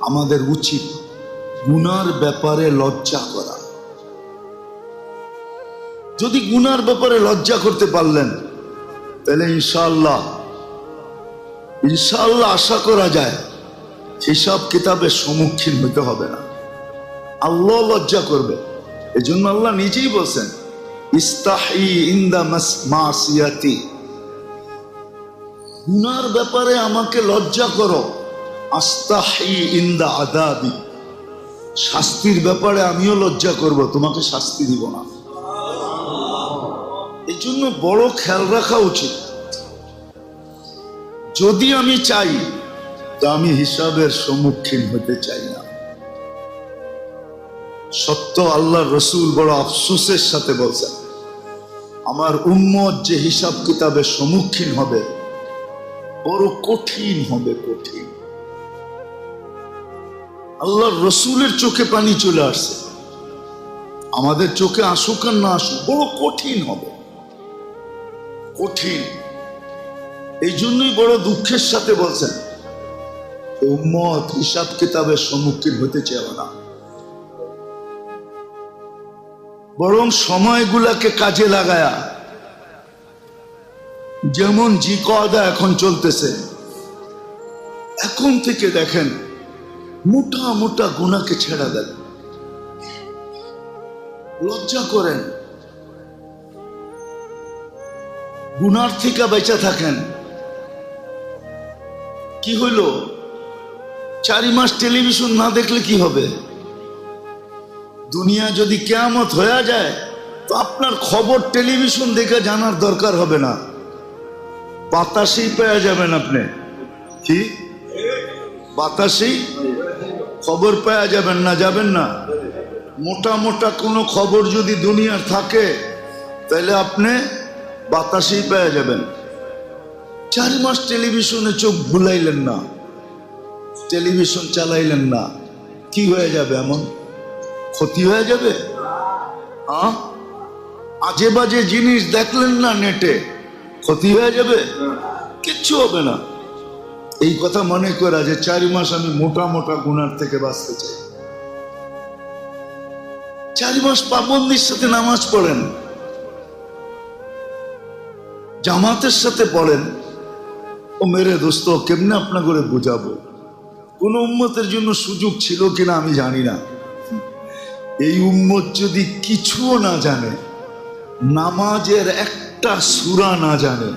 আমাদের উচিত গুনার ব্যাপারে লজ্জা করা। যদি গুনার ব্যাপারে লজ্জা করতে পারলেন, তাহলে ইনশাল্লাহ ইনশাল্লাহ আশা করা যায়, হিসাব কিতাবের সম্মুখীন হতে হবে না। আল্লাহ লজ্জা করবে। এই জন্য আল্লাহ নিজেই বলছেন, ইস্তাহি ইন্দা মাসিয়াতি। গুনার ব্যাপারে আমাকে লজ্জা করো। শাস্তির ব্যাপারে আমিও লজ্জা করব, তোমাকে শাস্তি দিব না। এই জন্য বড় খেয়াল রাখা উচিত। যদি আমি চাই, তো আমি হিসাবের সম্মুখীন হতে চাই না। সত্য আল্লাহ রসুল বড় আফসোসের সাথে বলছেন, আমার উম্মত যে হিসাব কিতাবের সম্মুখীন হবে, বড় কঠিন হবে কঠিন। আল্লাহর রসুলের চোখে পানি চলে আসছে। আমাদের চোখে আসুক আর না আসুক, বড় কঠিন হবে। কঠিন। এই জন্যই বড় দুঃখের সাথে বলছেন, উম্মত হিসাব কিতাবের সম্মুখীন হতে চাও না। বরং সময়গুলাকে কাজে লাগায়া, যেমন জি কদা এখন চলতেছে, এখন থেকে দেখেন মোটা মোটা গুণাকে ছেড়া দেন। লজ্জা করেন। গুনার থেকে বেঁচে থাকেন। কি হইল? চারি মাস টেলিভিশন না দেখলে কি হবে? দুনিয়া যদি কেয়ামত হয়ে যায়, তো আপনার খবর টেলিভিশন দেখে জানার দরকার হবে না। বাতাসেই পেয়ে যাবেন আপনি। কি? বাতাসেই খবর পেয়ে যাবেন না যাবেন না। মোটা মোটা কোনো খবর যদি দুনিয়ার থাকে, তাহলে আপনি বাতাসেই পেয়ে যাবেন। চার মাস টেলিভিশনে চোখ ভুলাইলেন না, টেলিভিশন চালাইলেন না, কি হয়ে যাবে এমন? ক্ষতি হয়ে যাবে? আজে বাজে জিনিস দেখলেন না নেটে, ক্ষতি হয়ে যাবে? কিচ্ছু হবে না। এই কথা মনে করা যে চারি মাস আমি মোটা মোটা গুনার থেকে বাঁচতে চাই। চারি মাস পাবন্দির সাথে নামাজ পড়েন, জামাতের সাথে পড়েন, ও মেরে দোস্ত কেমনে আপনা করে বোঝাবো? কোন উম্মতের জন্য সুযোগ ছিল কিনা আমি জানি না। এই উম্মত যদি কিছুও না জানে, নামাজের একটা সুরা না জানে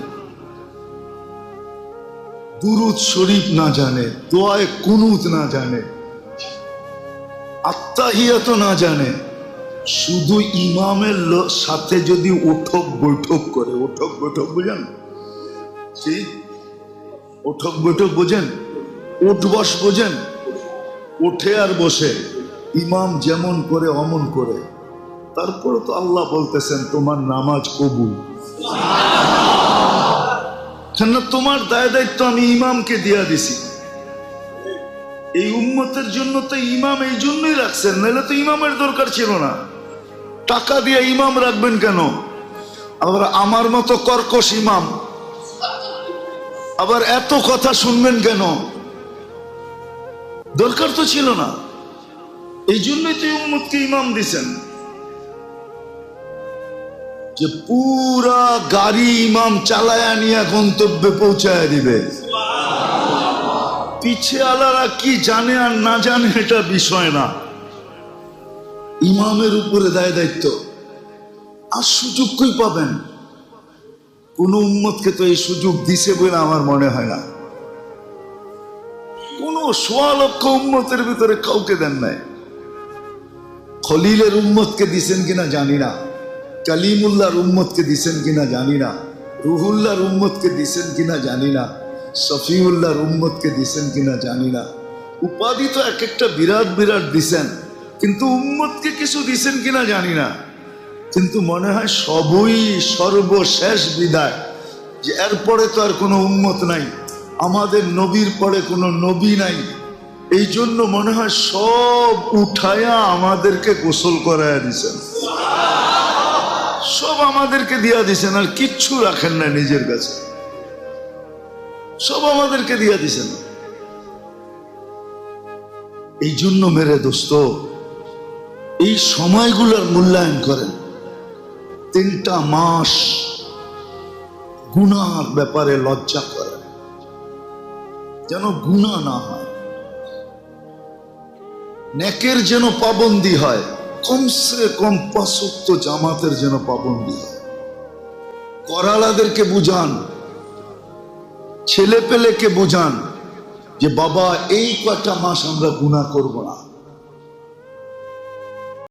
দুরুদ শরীফ না জানে, দোয়ায় কুনুত না জানে আত্মাহিয়াত না জানে, শুধু ইমামের সাথে যদি উঠক বৈঠক করে উঠক বৈঠক বুঝেন? কি? উঠক বৈঠক বোঝেন? ওঠ বস বোঝেন? ওঠে আর বসে, ইমাম যেমন করে অমন করে। তারপরে তো আল্লাহ বলতেছেন, তোমার নামাজ কবুল। তোমার দায় দায়িত্ব আমি ইমামকে দিয়া দিছি। এই উম্মতের জন্য তো ইমাম এই জন্যই রাখছেন, নাহলে তো ইমামের দরকার ছিল না। টাকা দিয়ে ইমাম রাখবেন কেন? আবার আমার মতো কর্কশ ইমাম। আবার এত কথা শুনবেন কেন? দরকার তো ছিল না। এই জন্যই তো উম্মতকে ইমাম দিছেন। যে পুরা গাড়ি ইমাম চালায়া নিয়ে গন্তব্যে পৌঁছায় দিবে। পিছে আলারা কি জানে আর না জানে এটা বিষয় না। ইমামের উপরে দায় দায়িত্ব। আর সুযোগ কই পাবেন? কোন উম্মতকে তো এই সুযোগ দিছে বলে আমার মনে হয় না। কোন সোয়া লক্ষ উম্মতের ভিতরে কাউকে দেন নাই। খলিলের উম্মতকে দিছেন কিনা জানি না। কালিমুল্লাহর উম্মতকে দিছেন কিনা জানি না। রুহুল্লাহর উম্মতকে দিছেন কিনা জানি না। শফিউল্লাহর উম্মতকে দিছেন কিনা জানি না। উপাধি তো এক একটা বিরাট বিরাট দিছেন, কিন্তু উম্মতকে কিছু দিছেন কিনা জানি না। কিন্তু মনে হয় সবই সর্বশেষ বিদায় যে এরপরে তো আর কোনো উম্মত নাই, আমাদের নবীর পরে কোনো নবী নাই। এই জন্য মনে হয় সব উঠায়া আমাদেরকে গোসল করাইয়া দিছেন। সব আমাদেরকে দিয়া দিছেন, আর কিচ্ছু রাখেন না নিজের কাছে। সব আমাদেরকে দিয়া দিছেন। এই জন্য মেরে দোস্ত, এই সময়গুলোর মূল্যায়ন করেন। তিনটা মাস গুনার ব্যাপারে লজ্জা করেন। যেন গুণা না হয়। নেকের যেন পাবন্দি হয়। কমসে কম পাঁচক্ত জামাতের যেন পাবন্দি হয় করালাদেরকে বুঝান ছেলে পেলেকে বুঝান যে, বাবা, এই কটা মাস আমরা গুণা করব না।